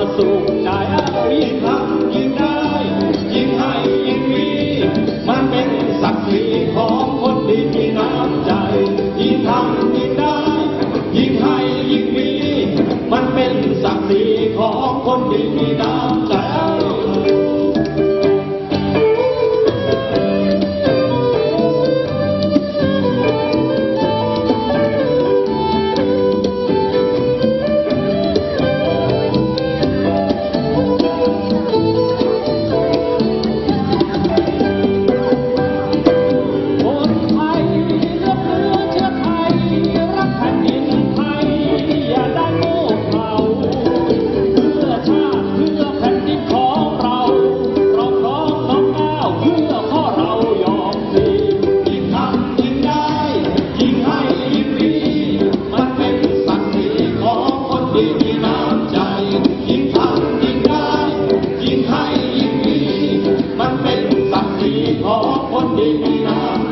ก็สุขใจมีพักยิ่งได้ ยิ่งให้ยิ่งมี มันเป็นศักดิ์ศรีของคนดีมีน้ำใจ ยิ่งทำยิ่งได้ ยิ่งให้ยิ่งมี มันเป็นศักดิ์ศรีของคนดีมีน้ำใจ คนดีมีน้ำ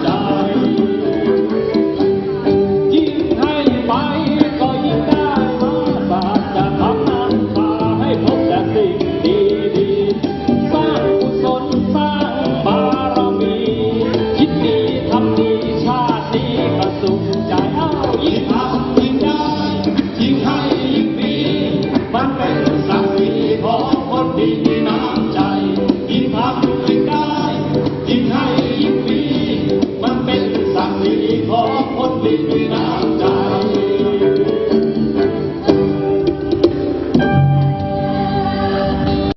น้ำใจยิ้มพัก